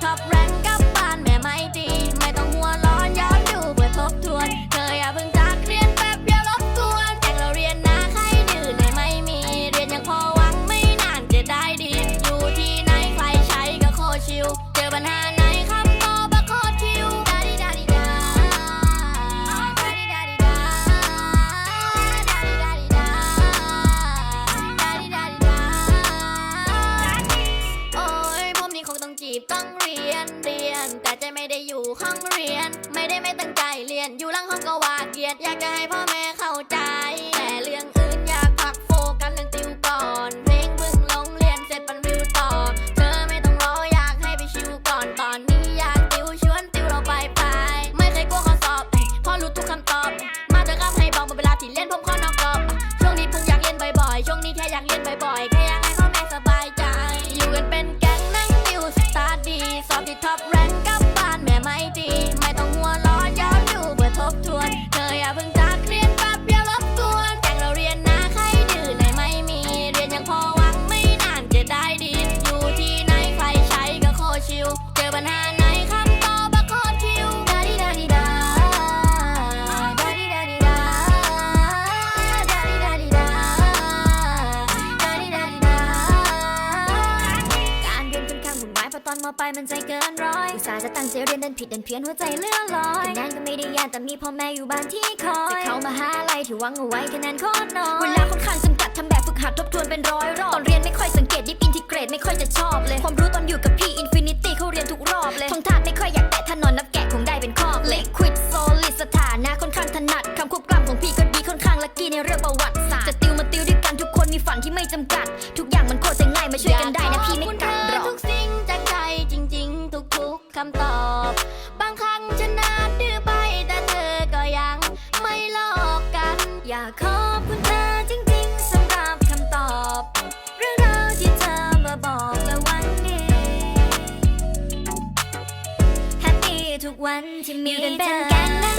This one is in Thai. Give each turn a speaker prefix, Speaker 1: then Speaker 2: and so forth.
Speaker 1: top ต้องเรียนเรียน แต่ใจไม่ได้อยู่ห้องเรียน ไม่ได้ไม่ตั้งใจเรียนอยู่หลังห้องก็วาเกียดอยากจะให้พ่อแม่เข้าใจ แต่เรื่องอื่นอยากพักโฟกัสเรื่องติวก่อน เพลงบึ่งลงเรียนเสร็จปันวิวต่อเธอไม่ต้องรออยากให้ไปชิวก่อนตอนนี้อยากติวชวนติวเราไปไปไม่เคยกลัวข้อสอบพอรู้ทุกคำตอบ มาจะกำให้บอกมาเวลาที่เล่นผมขอนอกกรอบช่วงนี้ผมอยากเล่นบ่อยๆช่วงนี้แค่อยากเล่นบ่อยๆแค่อยากให้พ่อแม่สบาย ปัญหาไหนคำตอบก็โคตรชิวดาดิดาดิดาดาดิดาดิดาดาดิดาดิดาดาดิดาดิดา
Speaker 2: การเรียนค่อนข้างวุ่นวายเพราะตอนมปลายมันใจเกินร้อยอุตส่าห์จะตั้งใจเรียนดันผิดดันเพี้ยนหัวใจเลื่อนลอยคะแนนก็ไม่ได้แย่แต่มีพ่อแม่อยู่บ้านที่คอยจะเข้ามาหาอะไรที่หวังเอาไว้คะแนนโคตรน้อยเวลา
Speaker 3: ค่อนข้างจำกัดทำแบบฝึกหัดทบทวนเป็นร้อยรอบตอนเรียนไม่ค่อยสังเกตดิฟอินทิเกรตไม่ค่อยจะชอบเลยความรู้ตอนอยู่กับ จำกัด ทุกอย่างมันโคตรจะง่ายมาช่วยกันได้นะพี่ไม่อยาขอบคุณกัดเธหรออกทุ
Speaker 1: กสิ่งจากใจจริง ๆ ทุกๆคำตอบ บางครั้งฉันอาจดื้อไปแต่เธอก็ยังไม่หลอกกัน
Speaker 2: อยากขอบคุณเธอจริงๆสำหรับคำตอบ เรื่องราวที่เธอมาบอกและวันนี้แฮปปี้ทุกวันที่มีเธอ